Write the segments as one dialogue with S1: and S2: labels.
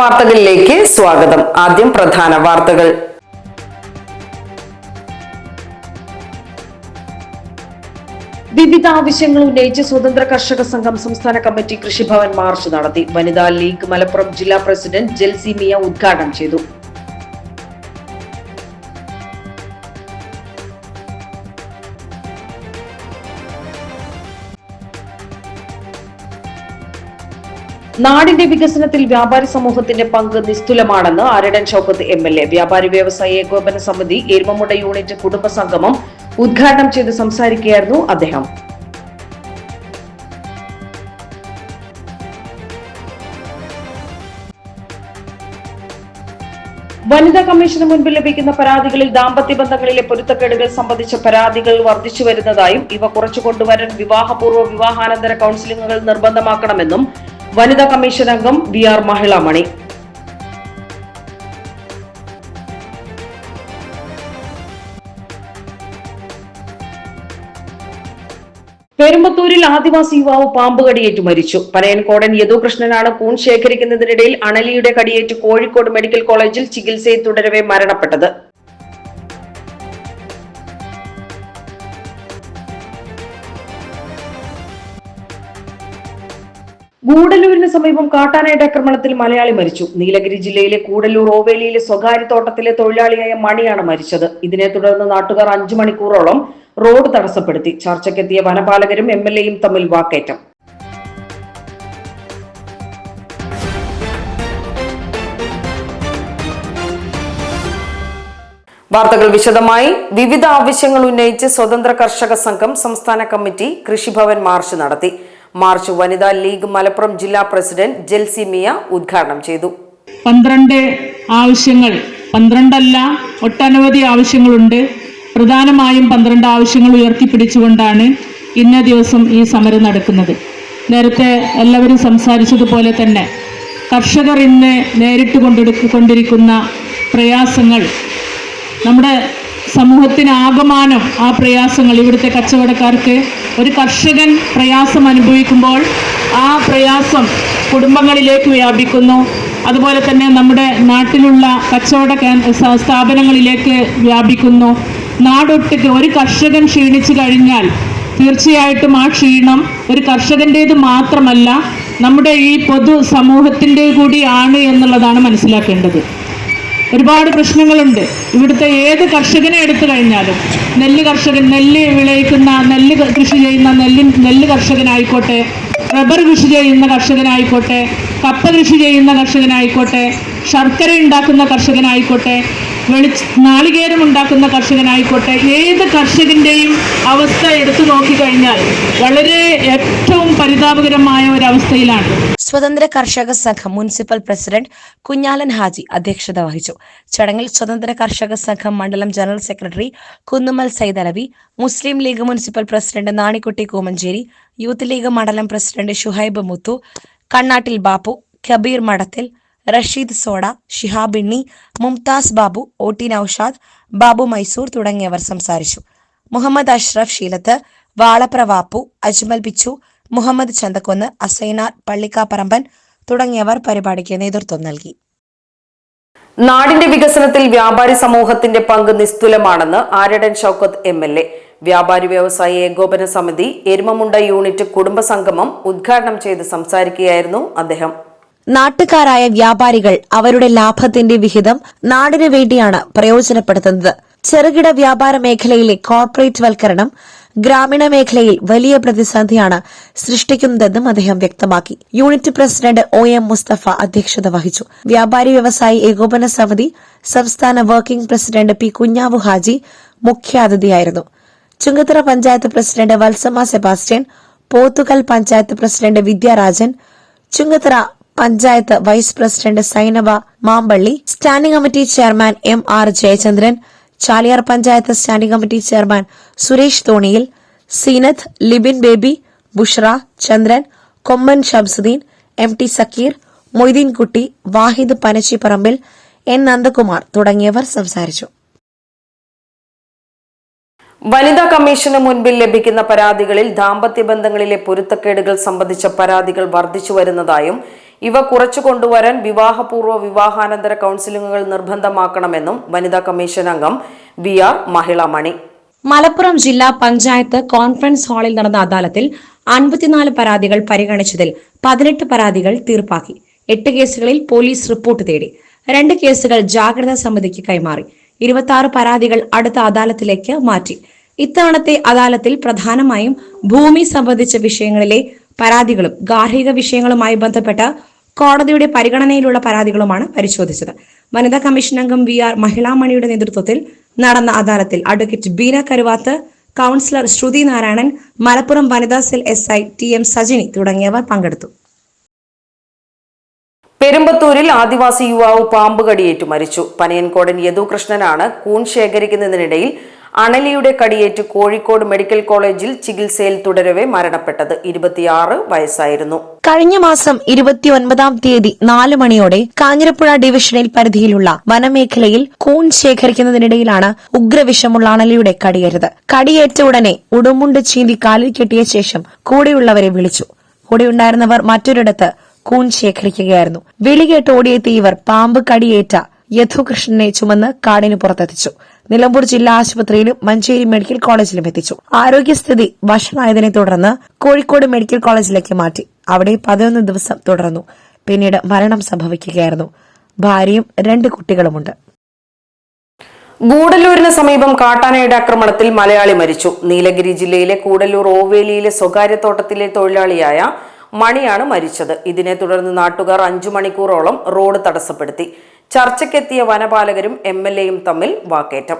S1: വാർത്തകളിലേക്ക് സ്വാഗതം. ആദ്യം പ്രധാന വാർത്തകൾ.
S2: വിവിധ ആവശ്യങ്ങൾ ഉന്നയിച്ച് സ്വതന്ത്ര കർഷക സംഘം സംസ്ഥാന കമ്മിറ്റി കൃഷിഭവൻ മാർച്ച് നടത്തി. വനിതാ ലീഗ് മലപ്പുറം ജില്ലാ പ്രസിഡന്റ് ജെൽസി മിയ ഉദ്ഘാടനം ചെയ്തു. നാടിന്റെ വികസനത്തിൽ വ്യാപാരി സമൂഹത്തിന്റെ പങ്ക് നിസ്തുലമാണെന്ന് Aryadan Shoukath M L A. വ്യാപാരി വ്യവസായ ഏകോപന സമിതി എരുമമുട യൂണിറ്റ് കുടുംബ സംഗമം ഉദ്ഘാടനം ചെയ്ത് സംസാരിക്കുകയായിരുന്നു അദ്ദേഹം. വനിതാ കമ്മീഷന് മുൻപിൽ ലഭിക്കുന്ന പരാതികളിൽ ദാമ്പത്യ ബന്ധങ്ങളിലെ പൊരുത്തക്കേടുകൾ സംബന്ധിച്ച പരാതികൾ വർദ്ധിച്ചു വരുന്നതായും ഇവ കുറച്ചു കൊണ്ടുവരാൻ വിവാഹപൂർവ വിവാഹാനന്തര കൌൺസിലിംഗുകൾ നിർബന്ധമാക്കണമെന്നും വനിതാ കമ്മീഷൻ അംഗം വി ആർ മഹിളാമണി. പെരുമ്പത്തൂരിൽ ആദിവാസി യുവാവ് പാമ്പ് കടിയേറ്റ് മരിച്ചു. പനയൻകോടൻ യദുകൃഷ്ണനാണ് കൂൺ ശേഖരിക്കുന്നതിനിടയിൽ അണലിയുടെ കടിയേറ്റ് കോഴിക്കോട് മെഡിക്കൽ കോളേജിൽ ചികിത്സയിൽ തുടരവെ മരണപ്പെട്ടത്. ഗൂഡല്ലൂരിന് സമീപം കാട്ടാനയുടെ ആക്രമണത്തിൽ മലയാളി മരിച്ചു. നീലഗിരി ജില്ലയിലെ കൂടല്ലൂർ ഓവേലിയിലെ സ്വകാര്യ തോട്ടത്തിലെ തൊഴിലാളിയായ മണിയാണ് മരിച്ചത്. ഇതിനെ തുടർന്ന് നാട്ടുകാർ അഞ്ചു മണിക്കൂറോളം റോഡ് തടസ്സപ്പെടുത്തി. ചർച്ചയ്ക്കെത്തിയ വനപാലകരും എം എൽ എയും തമ്മിൽ വാക്കേറ്റം.
S1: വാർത്തകൾ വിശദമായി. വിവിധ ആവശ്യങ്ങൾ ഉന്നയിച്ച് സ്വതന്ത്ര കർഷക സംഘം സംസ്ഥാന കമ്മിറ്റി കൃഷിഭവൻ മാർച്ച് നടത്തി. മാർച്ച് വനിതാ ലീഗ് മലപ്പുറം ജില്ലാ പ്രസിഡന്റ് ജെൽസി മിയ ഉദ്ഘാടനം ചെയ്തു.
S3: പന്ത്രണ്ട് ആവശ്യങ്ങൾ പന്ത്രണ്ടല്ല ഒട്ടനവധി ആവശ്യങ്ങളുണ്ട്. പ്രധാനമായും പന്ത്രണ്ട് ആവശ്യങ്ങൾ ഉയർത്തിപ്പിടിച്ചുകൊണ്ടാണ് ഇന്ന ദിവസം ഈ സമരം നടക്കുന്നത്. നേരത്തെ എല്ലാവരും സംസാരിച്ചതുപോലെ തന്നെ കർഷകർ ഇന്ന് നേരിട്ട് കൊണ്ടെടുക്കൊണ്ടിരിക്കുന്ന പ്രയാസങ്ങൾ നമ്മുടെ സമൂഹത്തിന് ആകമാനം ആ പ്രയാസങ്ങൾ ഇവിടുത്തെ കച്ചവടക്കാർക്ക് ഒരു കർഷകൻ പ്രയാസം അനുഭവിക്കുമ്പോൾ ആ പ്രയാസം കുടുംബങ്ങളിലേക്ക് വ്യാപിക്കുന്നു. അതുപോലെ തന്നെ നമ്മുടെ നാട്ടിലുള്ള കച്ചവട സ്ഥാപനങ്ങളിലേക്ക് വ്യാപിക്കുന്നു. നാടൊട്ടുക്ക് ഒരു കർഷകൻ ക്ഷീണിച്ചു കഴിഞ്ഞാൽ തീർച്ചയായിട്ടും ആ ക്ഷീണം ഒരു കർഷകന്റേത് മാത്രമല്ല നമ്മുടെ ഈ പൊതു സമൂഹത്തിന്റെ കൂടിയാണ് എന്നുള്ളതാണ് മനസ്സിലാക്കേണ്ടത്. ഒരുപാട് പ്രശ്നങ്ങളുണ്ട്. ഇവിടുത്തെ ഏത് കർഷകനെ എടുത്തു കഴിഞ്ഞാലും നെല്ല് കർഷകൻ നെല്ല് വിളയിക്കുന്ന നെല്ല് കൃഷി ചെയ്യുന്ന നെല്ല് നെല്ല് കർഷകനായിക്കോട്ടെ റബ്ബർ കൃഷി ചെയ്യുന്ന കർഷകനായിക്കോട്ടെ കപ്പ കൃഷി ചെയ്യുന്ന കർഷകനായിക്കോട്ടെ ശർക്കര ഉണ്ടാക്കുന്ന കർഷകനായിക്കോട്ടെ വെളി നാളികേരം ഉണ്ടാക്കുന്ന കർഷകനായിക്കോട്ടെ ഏത് കർഷകന്റെയും അവസ്ഥ എടുത്തു നോക്കിക്കഴിഞ്ഞാൽ വളരെ ഏറ്റവും പരിതാപകരമായ ഒരവസ്ഥയിലാണ്.
S4: സ്വതന്ത്ര കർഷക സംഘം മുനിസിപ്പൽ പ്രസിഡന്റ് കുഞ്ഞാലൻ ഹാജി അധ്യക്ഷത വഹിച്ചു. ചടങ്ങിൽ സ്വതന്ത്ര കർഷക സംഘം മണ്ഡലം general secretary Kunnumal Saidalavi Muslim league municipal president Nanikkutty Koomancheri youth league മണ്ഡലം president Shuhaib Muthu Kannattil Bappu Kabeer Madathil Rasheed soda Shihabinni Mumtaz Babu O T Noushad Babu Mysore തുടങ്ങിയവർ സംസാരിച്ചു. മുഹമ്മദ് അഷ്റഫ് ശീലത്ത് വാളപ്രവാപ്പു അജ്മൽ പിച്ചു മുഹമ്മദ് ചന്തക്കുന്ന് അസൈനാർ പള്ളിക്കാപ്പറമ്പൻ തുടങ്ങിയവർ പരിപാടിക്ക് നേതൃത്വം നൽകി.
S1: നാടിന്റെ വികസനത്തിൽ വ്യാപാരി സമൂഹത്തിന്റെ പങ്ക് നിസ്തുലമാണെന്ന് Aryadan Shoukath M L A. വ്യാപാരി വ്യവസായ ഏകോപന സമിതി എരുമമുണ്ട യൂണിറ്റ് കുടുംബ സംഗമം ഉദ്ഘാടനം ചെയ്ത് സംസാരിക്കുകയായിരുന്നു അദ്ദേഹം.
S4: നാട്ടുകാരായ വ്യാപാരികൾ അവരുടെ ലാഭത്തിന്റെ വിഹിതം നാടിനു വേണ്ടിയാണ് പ്രയോജനപ്പെടുത്തുന്നത്. ചെറുകിട വ്യാപാര മേഖലയിലെ കോർപ്പറേറ്റ് വൽക്കരണം ഗ്രാമീണ മേഖലയിൽ വലിയ പ്രതിസന്ധിയാണ് സൃഷ്ടിക്കുന്നതെന്നും അദ്ദേഹം വ്യക്തമാക്കി. Unit president O M Musthafa അധ്യക്ഷത വഹിച്ചു. വ്യാപാരി വ്യവസായി ഏകോപന സമിതി സംസ്ഥാന working president P Kunhavu Haji മുഖ്യാതിഥിയായിരുന്നു. Chungathara panchayat president Valsamma Sebastian Pothukal panchayat president Vidyarajan Chungathara panchayat vice president Sainaba Mampally standing committee chairman M R Jayachandran Chaliyar panchayat standing committee chairman Suresh Thoniyil Seenath Libin Baby Bushra Chandran Komman Shamsudheen M T Sakkeer Moideenkutty Vahid Panachipparambil N Nandakumar തുടങ്ങിയവർ സംസാരിച്ചു.
S1: വനിതാ commission മുൻപിൽ ലഭിക്കുന്ന പരാതികളിൽ ദാമ്പത്യ ബന്ധങ്ങളിലെ പൊരുത്തക്കേടുകൾ സംബന്ധിച്ച പരാതികൾ വർദ്ധിച്ചു വരുന്നതായും ഇവ കുറച്ചു കൊണ്ടുവരാൻ വിവാഹപൂർവ വിവാഹാനന്തര കൗൺസിലിംഗുകൾ നിർബന്ധമാക്കണമെന്നും വനിതാ കമ്മീഷൻ അംഗം വി ആർ മഹിളാമണി.
S5: മലപ്പുറം ജില്ലാ പഞ്ചായത്ത് കോൺഫറൻസ് ഹാളിൽ നടന്ന അദാലത്തിൽ അൻപത്തിനാല് പരാതികൾ പരിഗണിച്ചതിൽ പതിനെട്ട് പരാതികൾ തീർപ്പാക്കി. എട്ട് കേസുകളിൽ പോലീസ് റിപ്പോർട്ട് തേടി. രണ്ട് കേസുകൾ ജാഗ്രതാ സമിതിക്ക് കൈമാറി. ഇരുപത്തി പരാതികൾ അടുത്ത അദാലത്തിലേക്ക് മാറ്റി. ഇത്തവണത്തെ അദാലത്തിൽ പ്രധാനമായും ഭൂമി സംബന്ധിച്ച വിഷയങ്ങളിലെ പരാതികളും ഗാർഹിക വിഷയങ്ങളുമായി ബന്ധപ്പെട്ട കോടതിയുടെ പരിഗണനയിലുള്ള പരാതികളുമാണ് പരിശോധിച്ചത്. വനിതാ കമ്മീഷൻ അംഗം വി ആർ മഹിളാമണിയുടെ നേതൃത്വത്തിൽ നടന്ന അദാലത്തിൽ advocate Beena Karuvath councillor Sruthi Narayanan Malappuram Vanitha cell S I T M Sajini തുടങ്ങിയവർ പങ്കെടുത്തു.
S1: പെരുമ്പത്തൂരിൽ ആദിവാസി യുവാവ് പാമ്പ് കടിയേറ്റു മരിച്ചു. പനയൻകോടൻ യദുകൃഷ്ണനാണ് കൂൺ ശേഖരിക്കുന്നതിനിടയിൽ അണലിയുടെ കടിയേറ്റ് കോഴിക്കോട് മെഡിക്കൽ കോളേജിൽ ചികിത്സയിൽ തുടരവെ മരണപ്പെട്ടത്. ഇരുപത്തിയാറ് വയസ്സായിരുന്നു.
S4: കഴിഞ്ഞ മാസം ഇരുപത്തിയൊൻപതാം തീയതി നാല് മണിയോടെ കാഞ്ഞിരപ്പുഴ ഡിവിഷനിൽ പരിധിയിലുള്ള വനമേഖലയിൽ കൂൺ ശേഖരിക്കുന്നതിനിടയിലാണ് ഉഗ്രവിഷമുള്ള അണലിയുടെ കടിയേറ്റത്. കടിയേറ്റ ഉടനെ ഉടുമുണ്ട് ചീന്തി കാലിൽ കെട്ടിയ ശേഷം കൂടെയുള്ളവരെ വിളിച്ചു. കൂടെയുണ്ടായിരുന്നവർ മറ്റൊരിടത്ത് കൂൺ ശേഖരിക്കുകയായിരുന്നു. വിളികേട്ട് ഓടിയെത്തിയ ഇവർ പാമ്പ് കടിയേറ്റ യഥുകൃഷ്ണനെ ചുമന്ന് കാടിന് പുറത്തെത്തിച്ചു. നിലമ്പൂർ ജില്ലാ ആശുപത്രിയിലും മഞ്ചേരി മെഡിക്കൽ കോളേജിലും എത്തിച്ചു. ആരോഗ്യസ്ഥിതി വഷളായതിനെ തുടർന്ന് കോഴിക്കോട് മെഡിക്കൽ കോളേജിലേക്ക് മാറ്റി. അവിടെ പതിനൊന്ന് ദിവസം തുടർന്നു. പിന്നീട് മരണം സംഭവിക്കുകയായിരുന്നു. ഭാര്യയും രണ്ട് കുട്ടികളുമുണ്ട്.
S1: ഗൂഡല്ലൂരിന് സമീപം കാട്ടാനയുടെ ആക്രമണത്തിൽ മലയാളി മരിച്ചു. നീലഗിരി ജില്ലയിലെ കൂടല്ലൂർ ഓവേലിയിലെ സ്വകാര്യ തോട്ടത്തിലെ തൊഴിലാളിയായ മണിയാണ് മരിച്ചത്. ഇതിനെ തുടർന്ന് നാട്ടുകാർ അഞ്ചു മണിക്കൂറോളം റോഡ് തടസ്സപ്പെടുത്തി. ചർച്ചയ്ക്കെത്തിയ വനപാലകരും എം എൽ എയും തമ്മിൽ വാക്കേറ്റം.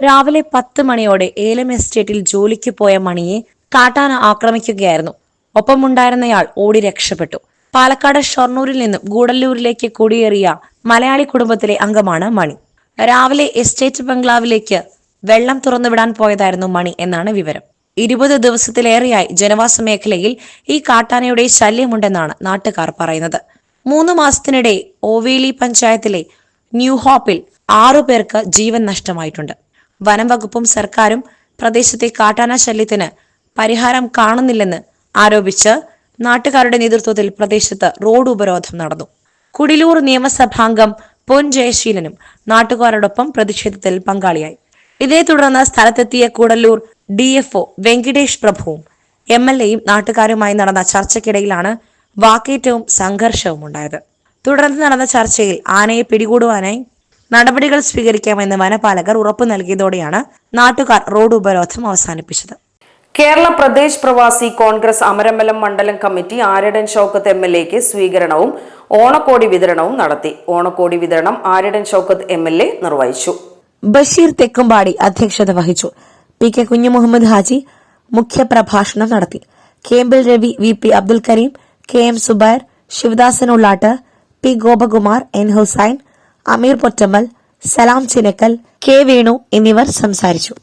S5: രാവിലെ പത്ത് മണിയോടെ ഏലം എസ്റ്റേറ്റിൽ ജോലിക്ക് പോയ മണിയെ കാട്ടാന ആക്രമിക്കുകയായിരുന്നു. ഒപ്പമുണ്ടായിരുന്നയാൾ ഓടി രക്ഷപ്പെട്ടു. പാലക്കാട് ഷൊർണൂരിൽ നിന്നും ഗൂഡല്ലൂരിലേക്ക് കുടിയേറിയ മലയാളി കുടുംബത്തിലെ അംഗമാണ് മണി. രാവിലെ എസ്റ്റേറ്റ് ബംഗ്ലാവിലേക്ക് വെള്ളം തുറന്നുവിടാൻ പോയതായിരുന്നു മണി എന്നാണ് വിവരം. ഇരുപത് ദിവസത്തിലേറെയായി ജനവാസ മേഖലയിൽ ഈ കാട്ടാനയുടെ ശല്യമുണ്ടെന്നാണ് നാട്ടുകാർ പറയുന്നത്. മൂന്ന് മാസത്തിനിടെ ഓവേലി പഞ്ചായത്തിലെ ന്യൂ ഹോപ്പിൽ ആറു പേർക്ക് ജീവൻ നഷ്ടമായിട്ടുണ്ട്. വനം വകുപ്പും സർക്കാരും പ്രദേശത്തെ കാട്ടാന ശല്യത്തിന് പരിഹാരം കാണുന്നില്ലെന്ന് ആരോപിച്ച് നാട്ടുകാരുടെ നേതൃത്വത്തിൽ പ്രദേശത്ത് റോഡ് ഉപരോധം നടന്നു. കുടിലൂർ നിയമസഭാംഗം പൊൻ ജയശീലനും നാട്ടുകാരോടൊപ്പം പ്രതിഷേധത്തിൽ പങ്കാളിയായി. ഇതേ തുടർന്ന് സ്ഥലത്തെത്തിയ കൂടല്ലൂർ ഡി എഫ് വെങ്കിടേഷ് പ്രഭുവും എം എൽ എയും നാട്ടുകാരുമായി നടന്ന ചർച്ചയ്ക്കിടയിലാണ് വാക്കേറ്റവും സംഘർഷവും ഉണ്ടായത്. തുടർന്ന് നടന്ന ചർച്ചയിൽ ആനയെ പിടികൂടുവാനായി നടപടികൾ സ്വീകരിക്കാമെന്ന് വനപാലകർ ഉറപ്പു നൽകിയതോടെയാണ് നാട്ടുകാർ റോഡ് ഉപരോധം അവസാനിപ്പിച്ചത്.
S1: കേരള പ്രദേശ് പ്രവാസി കോൺഗ്രസ് അമരമ്പലം മണ്ഡലം committee Aryadan Shoukath M L എക്ക് സ്വീകരണവും ഓണക്കോടി വിതരണവും നടത്തി. ഓണക്കോടി വിതരണം Aryadan Shoukath M L A നിർവഹിച്ചു.
S4: ബഷീർ തെക്കുംപാടി അധ്യക്ഷത വഹിച്ചു. പി കെ കുഞ്ഞുമുഹമ്മദ് ഹാജി മുഖ്യപ്രഭാഷണം നടത്തി. കേമ്പിൽ Ravi V P Abdul Kareem K M Zubair Sivadasan Ullattu P Gopakumar N Hussain Ameer Pottammal Salam Chinakkal K Venu എന്നിവർ സംസാരിച്ചു.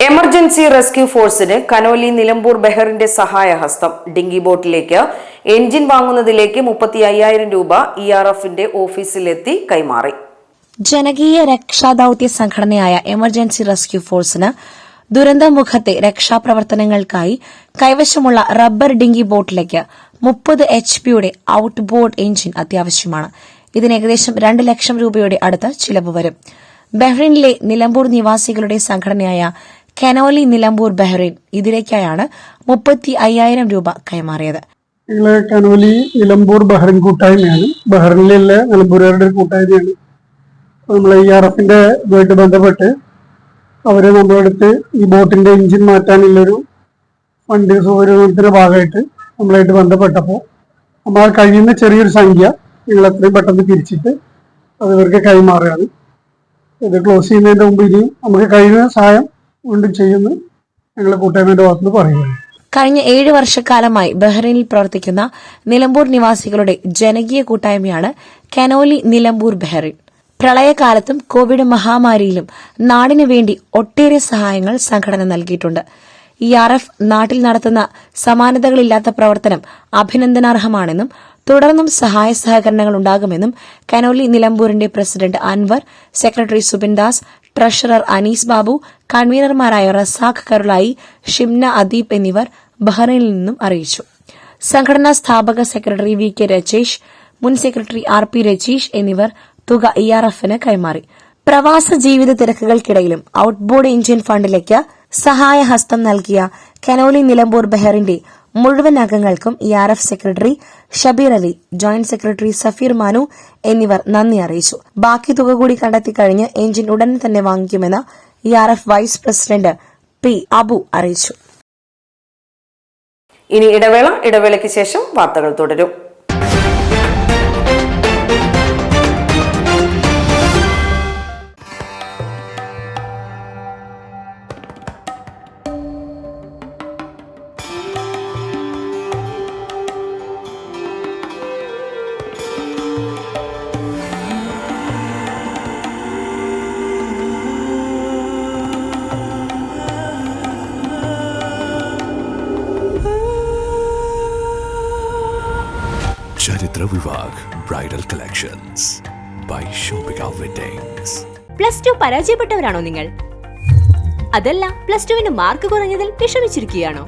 S1: എമർജൻസി റെസ്ക്യൂ ഫോഴ്സിന് കനോലി നിലമ്പൂർ ബെഹറിന്റെ സഹായഹസ്തം. ഡിങ്കി ബോട്ടിലേക്ക് എഞ്ചിൻ വാങ്ങുന്നതിലേക്ക് മുപ്പത്തി അയ്യായിരം രൂപ ഇ ആർ എഫിന്റെ ഓഫീസിലെത്തി കൈമാറി.
S4: ജനകീയ രക്ഷാദൌത്യ സംഘടനയായ എമർജൻസി റെസ്ക്യൂ ഫോഴ്സിന് ദുരന്തമുഖത്തെ രക്ഷാപ്രവർത്തനങ്ങൾക്കായി കൈവശമുള്ള റബ്ബർ ഡിങ്കി ബോട്ടിലേക്ക് മുപ്പത് എച്ച് പിയുടെ ഔട്ട് ബോർഡ് എഞ്ചിൻ അത്യാവശ്യമാണ്. ഇതിന് ഏകദേശം രണ്ട് ലക്ഷം രൂപയുടെ അടുത്ത് ചിലവ് വരും. ബഹ്റിനിലെ നിലമ്പൂർ നിവാസികളുടെ സംഘടനയായ കനോലി നിലമ്പൂർ ബഹ്റിൻ ഇതിലേക്കായാണ് മുപ്പത്തി അയ്യായിരം രൂപ കൈമാറിയത്.
S6: കനോലി നിലമ്പൂർ ബഹ്റിൻ കൂട്ടായ്മയാണ്. ബഹ്റിനിലെ നിലമ്പൂരുകാരുടെ ഒരു കൂട്ടായ്മയാണ്. നമ്മൾ ഇ ആർ എഫിന്റെ ഇതുമായിട്ട് ബന്ധപ്പെട്ട് അവർ നമ്മളെടുത്ത് ഈ ബോട്ടിന്റെ എഞ്ചിൻ മാറ്റാനുള്ളൊരു ഫണ്ട് സൗകര്യത്തിന്റെ ഭാഗമായിട്ട് നമ്മളായിട്ട് ബന്ധപ്പെട്ടപ്പോൾ നമ്മൾ കഴിയുന്ന ചെറിയൊരു സംഖ്യ നിങ്ങൾ എത്രയും പെട്ടെന്ന് തിരിച്ചിട്ട് അത് ഇവർക്ക് കൈമാറുകയാണ്. ഇത് ക്ലോസ് ചെയ്യുന്നതിന്റെ മുമ്പ് ഇനിയും നമുക്ക് കഴിയുന്ന സഹായം വീണ്ടും ചെയ്യുമെന്ന് ഞങ്ങളെ കൂട്ടായ്മയുടെ ഭാഗത്തുനിന്ന് പറയുകയാണ്.
S4: കഴിഞ്ഞ ഏഴ് വർഷക്കാലമായി ബഹ്റൈനിൽ പ്രവർത്തിക്കുന്ന നിലമ്പൂർ നിവാസികളുടെ ജനകീയ കൂട്ടായ്മയാണ് കനോലി നിലമ്പൂർ ബഹ്റൈൻ. പ്രളയകാലത്തും കോവിഡ് മഹാമാരിയിലും നാടിനു വേണ്ടി ഒട്ടേറെ സഹായങ്ങൾ സംഘടന നൽകിയിട്ടുണ്ട്. ഇ ആർ എഫ് നാട്ടിൽ നടത്തുന്ന സമാനതകളില്ലാത്ത പ്രവർത്തനം അഭിനന്ദനാർഹമാണെന്നും തുടർന്നും സഹായ സഹകരണങ്ങൾ ഉണ്ടാകുമെന്നും Canoli നിലമ്പൂരിന്റെ president Anvar secretary Subin Das treasurer Anees Babu കൺവീനർമാരായ Razak Karulai Shimna Adeeb എന്നിവർ ബഹ്റൈനിൽ നിന്നും അറിയിച്ചു. സംഘടനാ സ്ഥാപക സെക്രട്ടറി വി കെ രജേഷ് മുൻ സെക്രട്ടറി ആർ പി രജീഷ് എന്നിവർ തുക ഇ ആർ എഫിന് കൈമാറി. പ്രവാസ ജീവിത തിരക്കുകൾക്കിടയിലും ഔട്ട്ബോർഡ് ഇന്ത്യൻ ഫണ്ടിലേക്ക് സഹായഹസ്തം നൽകിയ കനോലി നിലമ്പൂർ ബെഹറിന്റെ മുഴുവൻ അംഗങ്ങൾക്കും E R F secretary Shabeer Ali joint secretary Safeer Manu എന്നിവർ നന്ദി അറിയിച്ചു. ബാക്കി തുക കൂടി കണ്ടെത്തി കഴിഞ്ഞ് എഞ്ചിൻ ഉടൻ തന്നെ വാങ്ങിക്കുമെന്ന് E R F vice president P Abu അറിയിച്ചു.
S1: ഇനി ഇടവേള ഇടവേളയ്ക്ക് ശേഷം വാർത്തകൾ തുടരും.
S7: Vivah bridal collections by Shopika weddings
S8: plus two പരാജയപ്പെട്ടവരാണോ നിങ്ങൾ? അതല്ല പ്ലസ് ടുവിന് മാർക്ക് കുറഞ്ഞതിൽ വിഷമിച്ചിരിക്കുകയാണോ?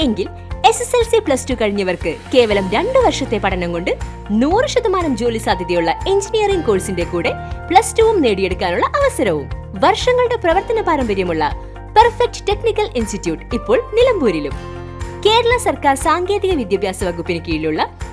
S8: എങ്കിൽ S S L C plus two കഴിഞ്ഞവർക്ക് കേവലം രണ്ട് വർഷത്തെ പഠനം കൊണ്ട് നൂറ് ശതമാനം ജോലി സാധ്യതയുള്ള എഞ്ചിനീയറിംഗ് കോഴ്സിന്റെ കൂടെ പ്ലസ് ടുവും നേടിയെടുക്കാനുള്ള അവസരവും. വർഷങ്ങളുടെ പ്രവർത്തന പാരമ്പര്യമുള്ള പെർഫെക്റ്റ് ടെക്നിക്കൽ ഇൻസ്റ്റിറ്റ്യൂട്ട് ഇപ്പോൾ നിലമ്പൂരിലും. കേരള സർക്കാർ സാങ്കേതിക വിദ്യാഭ്യാസ വകുപ്പിന് കീഴിലുള്ള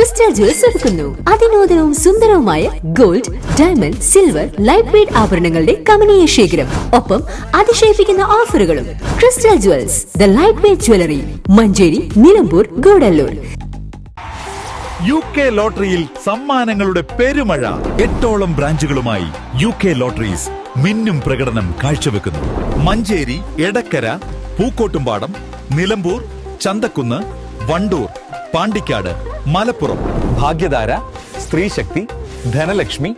S8: crystal jewels ഒരുക്കുന്നു. അതിനൂതനവും സുന്ദരവുമായ gold diamond silver light weight ആഭരണങ്ങളുടെ കമനീയ ശേഖരം. ഒപ്പം അതിശയിപ്പിക്കുന്ന ഓഫറുകളും. Crystal jewels the light weight jewellery Manjeri Nilambur Gudalur.
S9: U K ലോട്ടറിയിൽ സമ്മാനങ്ങളുടെ പെരുമഴ. എട്ടോളം ബ്രാഞ്ചുകളുമായി യു കെ ലോട്ടറീസ് മിന്നും പ്രകടനം കാഴ്ചവെക്കുന്നു. മഞ്ചേരി എടക്കര പൂക്കോട്ടുംപാടം നിലമ്പൂർ ചന്തക്കുന്ന് വണ്ടൂർ പാണ്ടിക്കാട് മലപ്പുറം
S10: ഭാഗ്യധാര സ്ത്രീശക്തി ധനലക്ഷ്മി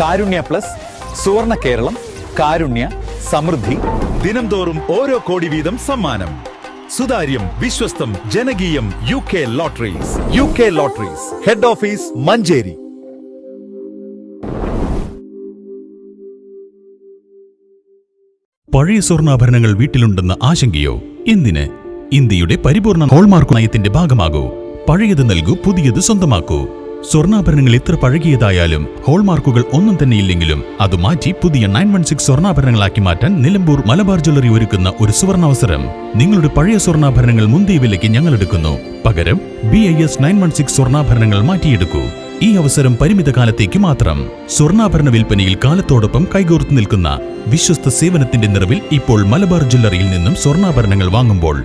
S10: കാരുണ്യ പ്ലസ് സുവർണ കേരളം കാരുണ്യ സമൃദ്ധി.
S9: ദിനംതോറും ഓരോ കോടി വീതം സമ്മാനം. സുതാര്യം വിശ്വസ്തം ജനകീയം U K lotteries. U K lotteries. Head office Manjeri.
S11: പഴയ സ്വർണാഭരണങ്ങൾ വീട്ടിലുണ്ടെന്ന ആശങ്കയോ? എന്തിന്? ഇന്ത്യയുടെ പരിപൂർണ ഹോൾമാർക്ക് നയത്തിന്റെ ഭാഗമാകൂ. പഴയത് നൽകൂ പുതിയത് സ്വന്തമാക്കൂ. സ്വർണാഭരണങ്ങൾ എത്ര പഴകിയതായാലും ഹോൾമാർക്കുകൾ ഒന്നും തന്നെ ഇല്ലെങ്കിലും അത് മാറ്റി പുതിയ നയൻ വൺ സിക്സ് സ്വർണാഭരണങ്ങളാക്കി മാറ്റാൻ നിലമ്പൂർ മലബാർ ജ്വല്ലറി ഒരുക്കുന്ന ഒരു സുവർണാവസരം. നിങ്ങളുടെ പഴയ സ്വർണാഭരണങ്ങൾ മുന്തിയ വിലയ്ക്ക് ഞങ്ങൾ എടുക്കുന്നു. പകരം B I S nine one six സ്വർണാഭരണങ്ങൾ മാറ്റിയെടുക്കൂ. ഈ അവസരം പരിമിത കാലത്തേക്ക് മാത്രം. സ്വർണാഭരണ വിൽപ്പനയിൽ കാലത്തോടൊപ്പം കൈകോർത്ത് നിൽക്കുന്ന വിശ്വസ്ത സേവനത്തിന്റെ നിറവിൽ ഇപ്പോൾ മലബാർ ജ്വല്ലറിയിൽ നിന്നും സ്വർണാഭരണങ്ങൾ വാങ്ങുമ്പോൾ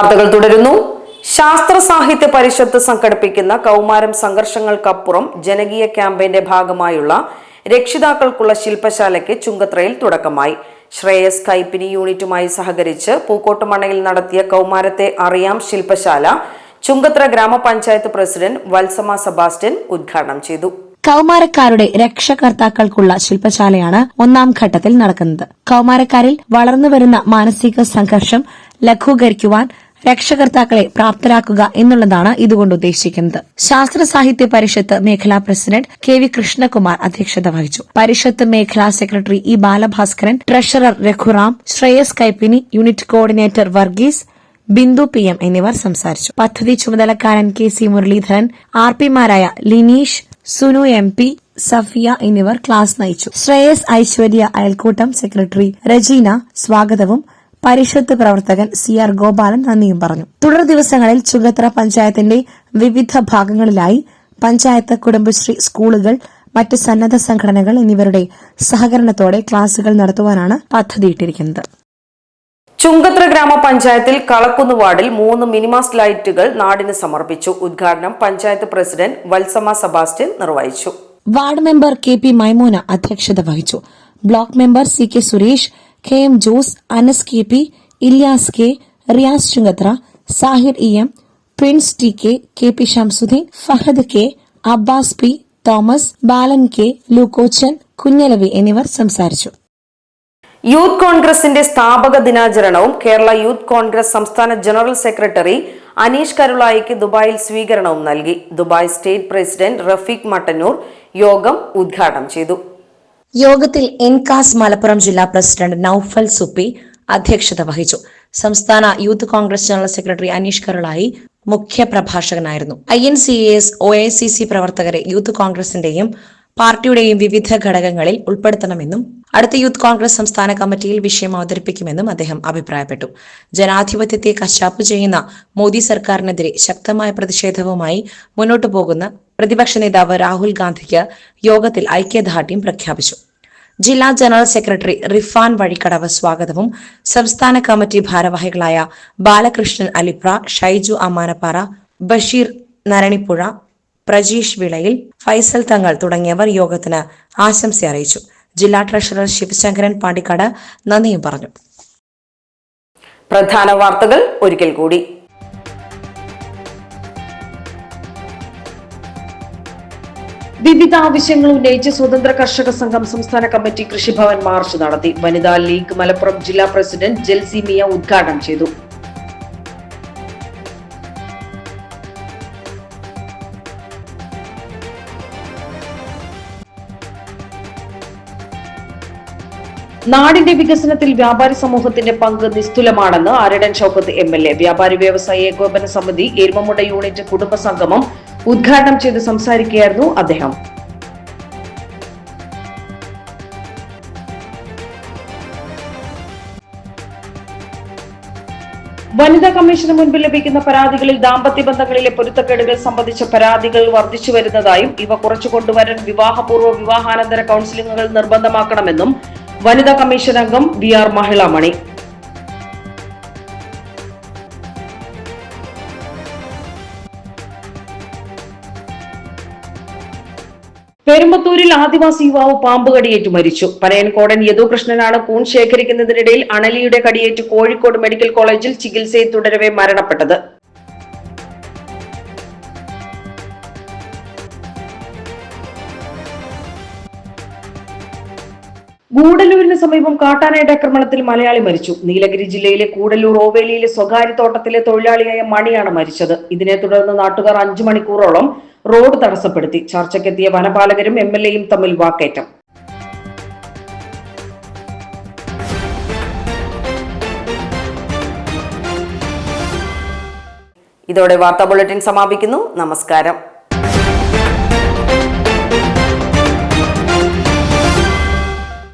S1: വാർത്തകൾ തുടരുന്നു. ശാസ്ത്ര സാഹിത്യ പരിഷത്ത് സംഘടിപ്പിക്കുന്ന കൗമാരം സംഘർഷങ്ങൾക്കപ്പുറം ജനകീയ ക്യാമ്പയിന്റെ ഭാഗമായുള്ള രക്ഷിതാക്കൾക്കുള്ള ശില്പശാലയ്ക്ക് ചുങ്കത്രയിൽ തുടക്കമായി. ശ്രേയസ് കൈപ്പിനി യൂണിറ്റുമായി സഹകരിച്ച് പൂക്കോട്ടുമണയിൽ നടത്തിയ കൗമാരത്തെ അറിയാം ശില്പശാല ചുങ്കത്ര ഗ്രാമപഞ്ചായത്ത് പ്രസിഡന്റ് വത്സമ സെബാസ്റ്റ്യൻ ഉദ്ഘാടനം ചെയ്തു.
S4: കൗമാരക്കാരുടെ രക്ഷകർത്താക്കൾക്കുള്ള ശില്പശാലയാണ് ഒന്നാം ഘട്ടത്തിൽ നടക്കുന്നത്. കൗമാരക്കാരിൽ വളർന്നുവരുന്ന മാനസിക സംഘർഷം ലഘൂകരിക്കുവാൻ രക്ഷകർത്താക്കളെ പ്രാപ്തരാക്കുക എന്നുള്ളതാണ് ഇതുകൊണ്ട് ഉദ്ദേശിക്കുന്നത്. ശാസ്ത്ര സാഹിത്യ പരിഷത്ത് മേഖലാ പ്രസിഡന്റ് കെ വി കൃഷ്ണകുമാർ അധ്യക്ഷത വഹിച്ചു. പരിഷത്ത് മേഖലാ secretary E Balabhaskaran treasurer Raghuram Sreyas Kaippini unit coordinator Varghese Bindu P M എന്നിവർ സംസാരിച്ചു. പദ്ധതി ചുമതലക്കാരൻ കെ സി മുരളീധരൻ ആർ പിമാരായ ലിനീഷ് സുനു എം പി സഫിയ എന്നിവർ ക്ലാസ് നയിച്ചു. ശ്രേയസ് ഐശ്വര്യ അയൽക്കൂട്ടം സെക്രട്ടറി രജീന സ്വാഗതവും പരിഷത്ത് പ്രവർത്തകൻ സി ആർ ഗോപാലൻ നന്ദിയും പറഞ്ഞു. തുടർ ദിവസങ്ങളിൽ ചുങ്കത്തറ പഞ്ചായത്തിന്റെ വിവിധ ഭാഗങ്ങളിലായി പഞ്ചായത്ത് കുടുംബശ്രീ സ്കൂളുകൾ മറ്റ് സന്നദ്ധ സംഘടനകൾ എന്നിവരുടെ സഹകരണത്തോടെ ക്ലാസുകൾ നടത്തുവാനാണ് പദ്ധതിയിട്ടിരിക്കുന്നത്.
S12: ചുങ്കത്ര ഗ്രാമപഞ്ചായത്തിൽ കളക്കുന്ന് വാർഡിൽ മൂന്ന് മിനിമാസ് ലൈറ്റുകൾ നാടിന് സമർപ്പിച്ചു. ഉദ്ഘാടനം പഞ്ചായത്ത് പ്രസിഡന്റ് വത്സമ സെബാസ്റ്റ്യൻ നിർവഹിച്ചു.
S4: Ward member K P Maimoona അധ്യക്ഷത വഹിച്ചു. Block member C K Suresh K M Jose Anas K P Ilyas K Riyas Chungathra Sahir E M Prince T K K P Shamsudheen Fahad K Abbas P Thomas Balan K Lukochan Kunjalavi എന്നിവർ സംസാരിച്ചു.
S12: Youth കോൺഗ്രസിന്റെ സ്ഥാപക ദിനാചരണവും Kerala youth Congress സംസ്ഥാന general secretary Aneesh കരുളായിക്ക് ദുബായിൽ സ്വീകരണവും നൽകി. Dubai state president Rafeeq Mattannur യോഗം ഉദ്ഘാടനം ചെയ്തു.
S13: യോഗത്തിൽ എൻകാസ് മലപ്പുറം ജില്ലാ പ്രസിഡന്റ് നൌഫൽ സുപ്പി അധ്യക്ഷത വഹിച്ചു. സംസ്ഥാന youth Congress general secretary Aneesh Karulai മുഖ്യ പ്രഭാഷകനായിരുന്നു I N C S O A C C പ്രവർത്തകരെ യൂത്ത് കോൺഗ്രസിന്റെയും പാർട്ടിയുടെയും വിവിധ ഘടകങ്ങളിൽ ഉൾപ്പെടുത്തണമെന്നും അടുത്ത യൂത്ത് കോൺഗ്രസ് സംസ്ഥാന കമ്മിറ്റിയിൽ വിഷയം അവതരിപ്പിക്കുമെന്നും അദ്ദേഹം അഭിപ്രായപ്പെട്ടു. ജനാധിപത്യത്തെ കശാപ്പ് ചെയ്യുന്ന മോദി സർക്കാരിനെതിരെ ശക്തമായ പ്രതിഷേധവുമായി മുന്നോട്ടു പോകുന്ന പ്രതിപക്ഷ നേതാവ് രാഹുൽ ഗാന്ധിക്ക് യോഗത്തിൽ ഐക്യദാർഢ്യം പ്രഖ്യാപിച്ചു. ജില്ലാ ജനറൽ സെക്രട്ടറി റിഫാൻ വഴിക്കടവ് സ്വാഗതവും സംസ്ഥാന കമ്മിറ്റി ഭാരവാഹികളായ ബാലകൃഷ്ണൻ അലിപ്ര ഷൈജു അമാനപ്പാറ ബഷീർ നരണിപ്പുഴ പ്രജീഷ് വിളയിൽ ഫൈസൽ തങ്ങൾ തുടങ്ങിയവർ യോഗത്തിന് ആശംസ അറിയിച്ചു. ജില്ലാ ട്രഷറർ ശിവശങ്കരൻ പാണ്ടിക്കാട് നന്ദിയും പറഞ്ഞു.
S12: പ്രധാന വാർത്തകൾ ഒരിക്കൽ കൂടി.
S1: വിവിധ ആവശ്യങ്ങൾ ഉന്നയിച്ച് സ്വതന്ത്ര കർഷക സംഘം സംസ്ഥാന കമ്മിറ്റി കൃഷിഭവൻ മാർച്ച് നടത്തി. വനിതാ ലീഗ് മലപ്പുറം ജില്ലാ പ്രസിഡന്റ് ജെൽസി മിയ ഉദ്ഘാടനം ചെയ്തു. നാടിന്റെ വികസനത്തിൽ വ്യാപാരി സമൂഹത്തിന്റെ പങ്ക് നിസ്തുലമാണെന്ന് Aryadan Shoukath M L A. വ്യാപാരി വ്യവസായ ഏകോപന സമിതി എരുമമുട യൂണിറ്റ് കുടുംബ സംഗമം ഉദ്ഘാടനം ചെയ്ത് സംസാരിക്കുകയായിരുന്നു അദ്ദേഹം. വനിതാ കമ്മീഷന് മുൻപിൽ ലഭിക്കുന്ന പരാതികളിൽ ദാമ്പത്യ ബന്ധങ്ങളിലെ പൊരുത്തക്കേടുകൾ സംബന്ധിച്ച പരാതികൾ വർദ്ധിച്ചു വരുന്നതായും ഇവ കുറച്ചു കൊണ്ടുവരാൻ വിവാഹപൂർവ വിവാഹാനന്തര കൌൺസിലിംഗുകൾ നിർബന്ധമാക്കണമെന്നും വനിതാ കമ്മീഷൻ അംഗം വി ആർ മഹിളാമണി. പെരുമ്പത്തൂരിൽ ആദിവാസി യുവാവ് പാമ്പ് കടിയേറ്റ് മരിച്ചു. പനയൻകോടൻ യദുകൃഷ്ണനാണ് കൂൺ ശേഖരിക്കുന്നതിനിടയിൽ അണലിയുടെ കടിയേറ്റ് കോഴിക്കോട് മെഡിക്കൽ കോളേജിൽ ചികിത്സയിൽ തുടരവെ മരണപ്പെട്ടത്. ഗൂഡല്ലൂരിന് സമീപം കാട്ടാനയുടെ ആക്രമണത്തിൽ മലയാളി മരിച്ചു. നീലഗിരി ജില്ലയിലെ കൂടല്ലൂർ ഓവേലിയിലെ സ്വകാര്യ തോട്ടത്തിലെ തൊഴിലാളിയായ മണിയാണ് മരിച്ചത്. ഇതിനെ തുടർന്ന് നാട്ടുകാർ അഞ്ചു മണിക്കൂറോളം റോഡ് തടസ്സപ്പെടുത്തി. ചർച്ചയ്ക്കെത്തിയ വനപാലകരും എം എൽ എയും തമ്മിൽ വാക്കേറ്റം.
S12: ഇതോടെ വാർത്താ ബുള്ളറ്റിൻ സമാപിക്കുന്നു. നമസ്കാരം.